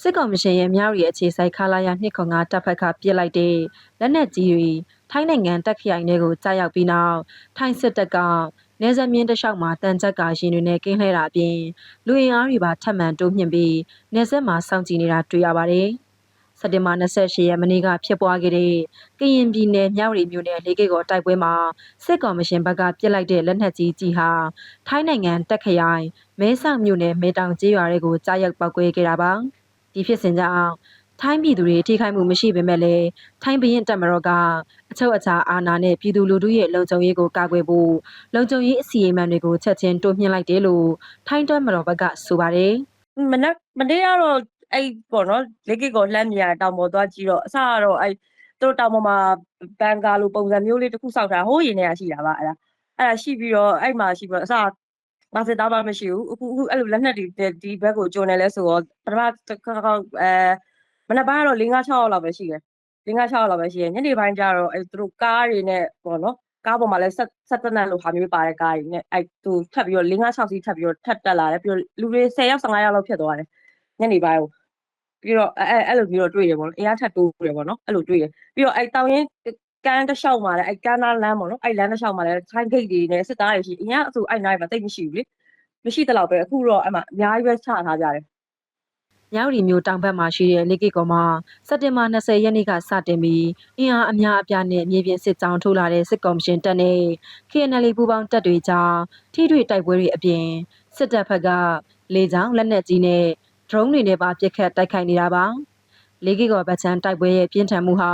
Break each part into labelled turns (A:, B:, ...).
A: စစ်ကောင်မရှင်ရဲ့မြောက်ရီအခြေဆိုင်ခလာရ205တပ်ဖက်ကပြစ်လိုက်တဲ့လက်နက်ကြီးတွေထိုင်းနိုင်ငံတက်ခရိုင်တွေကိုကြားရောက်ပြီးနောက်ထိုင်းစစ်တပ်ကနေဇမင်းတလျှောက်မှာတန်ကြပ်ကာရှင်တွေနဲ့ကင်းလှည့်တာအပြင်လူအင်အားတွေပါထပ်မံတိုးမြင့်ပြီးနေဆက်မှာစောင့်ကြည့်နေတာတွေ့ရပါတယ်။စက်တင်ဘာ28ရက်မနေ့ကဖြစ်ပွားခဲ့တဲ့ကရင်ပြည်နယ်မြောက်ရီမြို့နယ်လေးကေကောတိုက်ပွဲမှာစစ်ကောင်မရှင်ဘက်ကပြစ်လိုက်တဲ့လက်နက်ကြီးကြီးဟာထိုင်းနိုင်ငံတက်ခရိုင်မဲဆောက်မြို့နယ်မဲတောင်ကျေးရွာတွေကိုကြားရောက်ပောက်ကွဲခဲ့တာပါ။ ဒီဖြစ်စဉ်ကြောင့်ထိုင်းပြည်သူတွေထိခိုက်မှုမရှိပေမဲ့လည်းထိုင်းဘရင်တပ်မတော်ကအချုပ်အခြာအာဏာနဲ့ပြည်သူလူထုရဲ့လုံခြုံရေးကိုကာကွယ်ဖို့လုံခြုံရေးအစီအမံတွေကိုချက်ချင်းတိုးမြှင့်လိုက်တယ်လို့ထိုင်းတပ်မတော်ဘက်ကဆိုပါတယ်
B: မနက်မနေ့ကတော့အဲ့ပေါ့နော်လက်ကိကိုလှမ်းမြင်ရတောင်ပေါ်သွားကြည့်တော့အစကတော့အဲ့သူတို့တောင်ပေါ်မှာဘန်ကာလိုပုံစံမျိုးလေးတစ်ခုစောက်ထားဟိုးရင်ထဲကရှိတာပါအဲ့ဒါအဲ့ဒါရှိပြီးတော့အဲ့မှာရှိပြီးတော့အစ ဘာစစ်သားမှမရှိဘူးအခုအခုအဲ့လိုလက်နက်တွေဒီဘက်ကိုကျုံနေလဲဆိုတော့ပထမတစ်ခါတော့အဲမနက်ပိုင်းကတော့၄၅6ရောက်လောက်ပဲရှိတယ်၄၅6ရောက်လောက်ပဲရှိတယ်ညနေပိုင်းကျတော့အဲ့သူတို့ကားတွေနဲ့ပေါ့နော်ကားပေါ်မှာလည်းဆက်ဆက်တနက်လို့ဟာမျိုးပါတဲ့ကားတွေနဲ့အဲ့သူထပ်ပြီးတော့၄၅6စီးထပ်ပြီးတော့ထပ်တက်လာတယ်ပြီးတော့လူတွေ10ယောက်15ယောက်လောက်ဖြစ်သွားတယ်ညနေပိုင်းကိုပြီးတော့အဲအဲ့လိုမျိုးတော့တွေ့ရပေါ့နော်အင်အားထပ်တိုးတယ်ပေါ့နော်အဲ့လိုတွေ့ရပြီးတော့အဲ့တောင်ရင် ကန်းတစ်လျှောက်မှာလည်းအဲ့ကန်းနာလမ်းပေါ့နော်အဲ့လမ်းတစ်လျှောက်မှာလည်း time gate တွေနဲ့စစ်သားတွေရှိအင်အားအဆူအဲ့နိုင်မှာတိတ်မရှိဘူးလေမရှိတလောက်ပဲအခုတော့အဲ့မှာအများကြီးပဲချထားကြတယ်
A: မြောက်ရီမျိုးတောင်ဘက်မှာရှိတဲ့လေကိကောမှာစက်တင်ဘာ20ရက်နေ့ကစတင်ပြီးအင်အားအများအပြားနဲ့မြေပြင်စစ်ကြောင်းထိုးလာတဲ့စစ်ကောင်ရှင်တပ်နဲ့ KNL ပူးပေါင်းတပ်တွေကြားထိတွေ့တိုက်ပွဲတွေအပြင်စစ်တပ်ဘက်ကလေကြောင်းလက်နက်ကြီးနဲ့ drone တွေနဲ့ပါပစ်ခတ်တိုက်ခိုက်နေတာပါ လေကိကောဗတ်ချန်တိုက်ပွဲရဲ့ပြင်းထန်မှုဟာ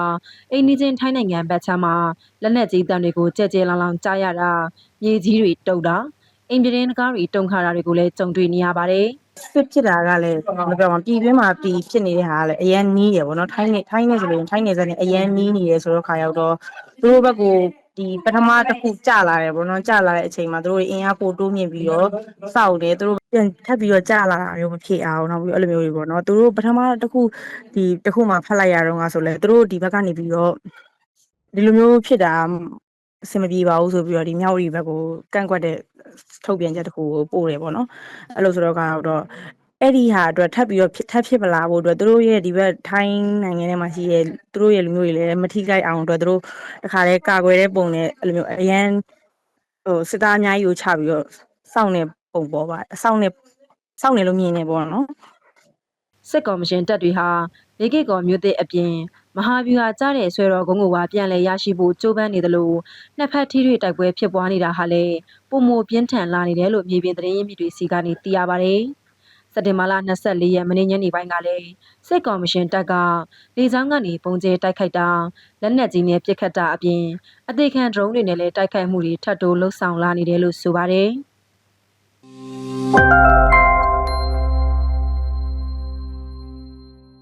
A: အိန္ဒိချင်းထိုင်းနိုင်ငံဗတ်ချန်မှာလက်နက်ကြီးတံတွေကိုကြဲကြဲလောင်လောင်ကြားရတာမြေကြီးတွေတုတ်တာအိမ်ပြင်းကားတွေတုံခါတာတွေကိုလည်းကြုံတွေ့နေရပါတယ်
C: စစ်ဖြစ်တာကလည်းမပြောပါဘူးပြည်တွင်းမှာပြည်ဖြစ်နေတဲ့ဟာကလည်းအရန်နီးရပေါ့နော်ထိုင်းနေထိုင်းနေဆိုလို့ထိုင်းနေစနေအရန်နီးနေရဆိုတော့ခါရောက်တော့သူတို့ဘက်က ဒီပထမတစ်ခုကြာလာတယ်ပေါ့နော်ကြာလာတဲ့အချိန်မှာသူတို့အင်အားပိုတိုးမြင့်ပြီးတော့စောက်တယ်သူတို့ပြန်ထပ်ပြီးတော့ကြာလာတာမျိုးမဖြစ်အောင်နောက်ပြီးအဲ့လိုမျိုးတွေပေါ့နော်သူတို့ပထမတစ်ခုဒီတစ်ခုမှဖတ်လိုက်ရတော့ငါဆိုလဲသူတို့ဒီဘက်ကနေပြီးတော့ဒီလိုမျိုးဖြစ်တာအဆင်မပြေပါဘူးဆိုပြီးတော့ဒီမြောက်ရီဘက်ကိုကန့်ကွက်တဲ့ထုတ်ပြန်ချက်တစ်ခုကိုပို့တယ်ပေါ့နော်အဲ့လိုဆိုတော့ကတော့ အဲ့ဒီဟာအတွက်ထပ်ပြီးတော့ထပ်ဖြစ်မလာဖို့အတွက်သူတို့ရဲ့ဒီဘက်ထိုင်းနိုင်ငံထဲမှာရှိတဲ့သူတို့ရဲ့လူမျိုးတွေလည်းမထိခိုက်အောင်အတွက်သူတို့တခါတည်းကာကွယ်တဲ့ပုံနဲ့အဲ့လိုမျိုးအရန်ဟိုစစ်သားအများကြီးကိုချပြီးတော့စောင့်နေပုံပေါ်ပါအဆောင်နေစောင့်နေလို့မြင်နေပေါ့နော်
A: စစ်ကောင်မရှင်တပ်တွေဟာလေကိကောမြို့သစ်အပြင်မဟာဗျူဟာကြားတဲ့ဆွဲတော်ကုန်းကိုပါပြန်လည်ရရှိဖို့ကြိုးပမ်းနေသလိုနှစ်ဖက်ထိတွေ့တိုက်ပွဲဖြစ်ပွားနေတာဟာလည်းပုံမပြင်းထန်လာနေတယ်လို့မြေပြင်သတင်းရင်းမြစ်တွေစီကနေသိရပါတယ်။ စက်တင်ဘာလ24ရက်မနေ့ညနေပိုင်းကလည်းစစ်ကောင်မရှင်တပ်ကလေကြောင်းကနေပုံကျဲတိုက်ခိုက်တာလက်နက်ကြီးနဲ့ပစ်ခတ်တာအပြင်အသေးခံဒရုန်းတွေနဲ့လည်းတိုက်ခိုက်မှုတွေထပ်တိုးလှုပ်ဆောင်လာနေတယ်လို့ဆိုပါတယ်။